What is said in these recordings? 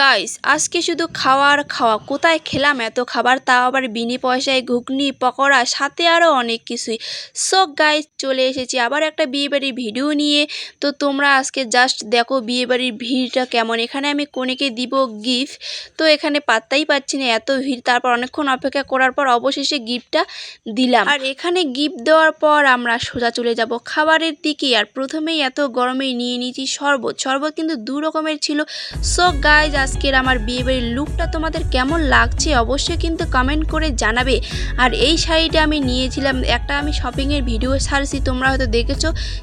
Guys আজকে শুধু খাওয়ার খাওয়া। কোথায় খেলাম এত খাবার? তাও আবার বিনি পয়সায় ঘুগনি, পকোড়া, সাথে আরও অনেক কিছুই। সো গাইস চলে এসেছি আবার একটা বিয়েবাড়ির ভিডিও নিয়ে। তো তোমরা আজকে জাস্ট দেখো বিয়েবাড়ির ভিড়টা কেমন। এখানে আমি কনেকে দিব গিফট তো এখানে পাত্তাই পাচ্ছি না, এত ভিড়। তারপর অনেকক্ষণ অপেক্ষা করার পর অবশেষে গিফটটা দিলাম। আর এখানে গিফট দেওয়ার পর আমরা সোজা চলে যাব খাবারের দিকে। আর প্রথমেই এত গরমেই নিয়ে নিয়েছি শরবত। শরবত কিন্তু দু রকমের ছিল। সো গাইজ আজকের আমার বিয়েবাড়ির লুকটা তোমাদের কেমন লাগছে অবশ্যই কিন্তু কমেন্ট করে জানাবে। আর এই শাড়িটা আমি নিয়েছিলাম, একটা আমি শপিংয়ের ভিডিও ছাড়ছি, তোমরা হয়তো দেখেছ,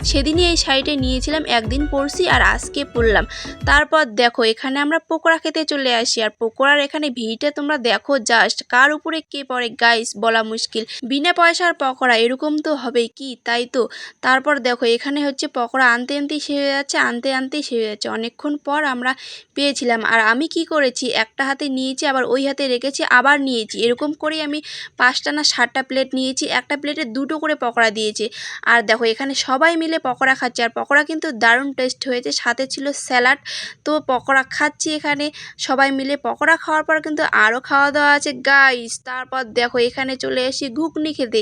সেদিনই এই শাড়িটা নিয়েছিলাম, একদিন পরছি আর আজকে পরলাম। তারপর দেখো, এখানে আমরা পকোড়া খেতে চলে আসি, আর পকোড়ার এখানে ভিড়টা তোমরা দেখো জাস্ট কার উপরে কে পড়ে গাইস বলা মুশকিল। বিনা পয়সার পকোড়া, এরকম তো হবেই কি, তাই তো? তারপর দেখো, এখানে হচ্ছে পকোড়া আনতে আনতেই শেষ হয়ে যাচ্ছে, আনতে আনতেই শেষ হয়ে যাচ্ছে। অনেকক্ষণ পর আমরা পেয়েছিলাম, আর আমি কি করেছি? একটা হাতে নিয়েছি, আবার ওই হাতে রেখেছি, আবার নিয়েছি। এরকম করেই আমি পাঁচটা না সাতটা প্লেট নিয়েছি, একটা প্লেটে দুটো করে পকোড়া দিয়েছে। আর দেখো, এখানে সবাই মিলে পকোড়া খাচ্ছে। আর পকোড়া কিন্তু দারুণ টেস্ট হয়েছে। সাথে ছিল স্যালাড তো পকোড়া খাচ্ছি এখানে। সবাই মিলে পকোড়া খাওয়ার পর কিন্তু আরও খাওয়া দাওয়া আছে। গাইস তারপর দেখো, এখানে চলে এসি ঘুগনি খেতে।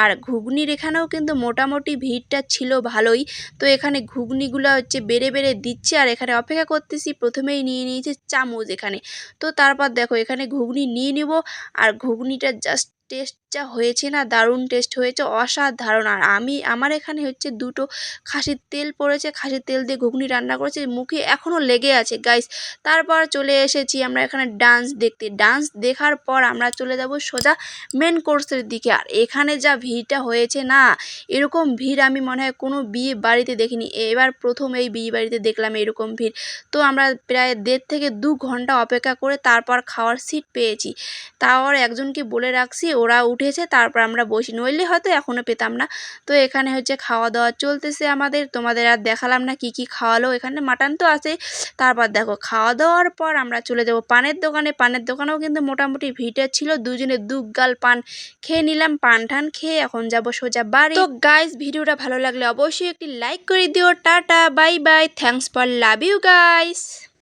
আর ঘুগনির এখানেও কিন্তু মোটামুটি ভিড়টা ছিল ভালোই। তো এখানে ঘুগনিগুলো হচ্ছে বেড়ে বেড়ে দিচ্ছে। আর এখানে অপেক্ষা করতেছি। প্রথমেই নিয়ে নিয়েছে চামচ এখানে। তো তারপর দেখো এখানে ঘুগনি নিয়ে নেব। আর ঘুগনিটা জাস্ট টেস্ট যা হয়েছে না, দারুণ টেস্ট হয়েছে, অসাধারণ। আর আমি, আমার এখানে হচ্ছে দুটো খাসির তেল পড়েছে, খাসির তেল দিয়ে ঘুগনি রান্না করেছে, মুখে এখনও লেগে আছে গাইস তারপর চলে এসেছি আমরা এখানে ডান্স দেখতে। ডান্স দেখার পর আমরা চলে যাব সোজা মেন কোর্সের দিকে। আর এখানে যা ভিড়টা হয়েছে না, এরকম ভিড় আমি মনে হয় কোনো বিয়ে বাড়িতে দেখিনি। এবার প্রথম এই বিয়ে বাড়িতে দেখলাম এরকম ভিড়। তো আমরা প্রায় দেড় থেকে দু ঘণ্টা অপেক্ষা করে তারপর খাওয়ার সিট পেয়েছি। তাও একজনকে বলে রাখছি ওরা উঠেছে, তারপর আমরা বসি। নইলে হয়তো এখনও পেতাম না। তো এখানে হচ্ছে খাওয়া দাওয়া চলতেছে আমাদের। তোমাদের আর দেখালাম না কি কি খাওয়ালো। এখানে মাটন তো আছে তারপর দেখো খাওয়া দাওয়ার পর আমরা চলে যাব পানের দোকানে। পানের দোকানেও কিন্তু মোটামুটি ভিড় ছিল। দুজনে দু গাল পান খেয়ে নিলাম। পান ঠান খেয়ে এখন যাব সোজা বাড়ি। তো গাইস ভিডিওটা ভালো লাগলে অবশ্যই একটি লাইক করে দিও। Tata bye bye thanks for love you guys